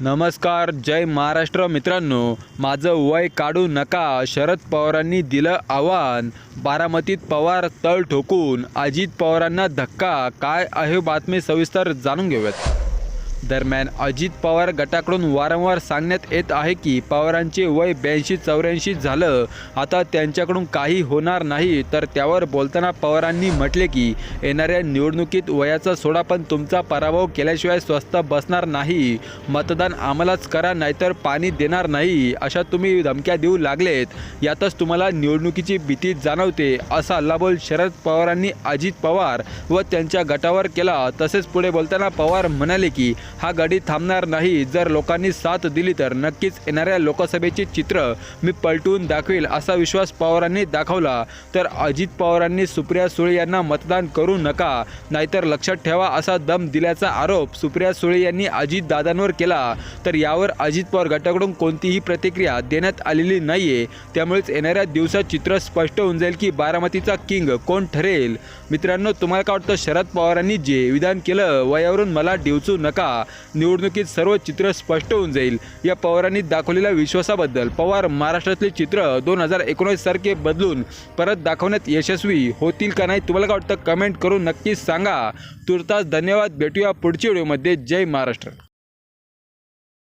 नमस्कार जय महाराष्ट्र मित्रांनो. माझं वय काढू नका शरद पवारांनी दिलं आव्हान. बारामतीत पवार तळ ठोकून अजित पवारांना धक्का. काय आहे बातमी सविस्तर जाणून घेऊयात. दरम्यान अजित पवार गटाकडून वारंवार सांगण्यात येत आहे की पवारांचे वय ब्याऐंशी चौऱ्याऐंशी झालं. आता त्यांच्याकडून काही होणार नाही. तर त्यावर बोलताना पवारांनी म्हटले की येणाऱ्या निवडणुकीत वयाचा सोडा पण तुमचा पराभव केल्याशिवाय स्वस्त बसणार नाही. मतदान आम्हालाच करा नाहीतर पाणी देणार नाही अशा तुम्ही धमक्या देऊ लागलेत. यातच तुम्हाला निवडणुकीची भीती जाणवते असा हल्लाबोल शरद पवारांनी अजित पवार व त्यांच्या गटावर केला. तसेच पुढे बोलताना पवार म्हणाले की हा गडी थांबणार नाही. जर लोकांनी साथ दिली तर नक्कीच येणाऱ्या लोकसभेचे चित्र मी पलटून दाखवेल असा विश्वास पवारांनी दाखवला. तर अजित पवारांनी सुप्रिया सुळे यांना मतदान करू नका नाहीतर लक्षात ठेवा असा दम दिल्याचा आरोप सुप्रिया सुळे यांनी अजित दादांवर केला. तर यावर अजित पवार गटाकडून कोणतीही प्रतिक्रिया देण्यात आलेली नाहीये. त्यामुळेच येणाऱ्या दिवसात चित्र स्पष्ट होऊन जाईल की बारामतीचा किंग कोण ठरेल. मित्रांनो तुम्हाला काय वाटतं? शरद पवारांनी जे विधान केलं वयावरून मला डिवचू नका. निवडणुकीत सर्व चित्र स्पष्ट होऊन जाईल. या पवारांनी दाखवलेल्या विश्वासाबद्दल पवार महाराष्ट्रातले चित्र दोन हजार एकोणीस सारखे बदलून परत दाखवण्यात यशस्वी होतील का नाही तुम्हाला काय वाटतं? कमेंट करून नक्कीच सांगा. तुर्तास धन्यवाद. भेटूया पुढच्या व्हिडिओमध्ये. जय महाराष्ट्र.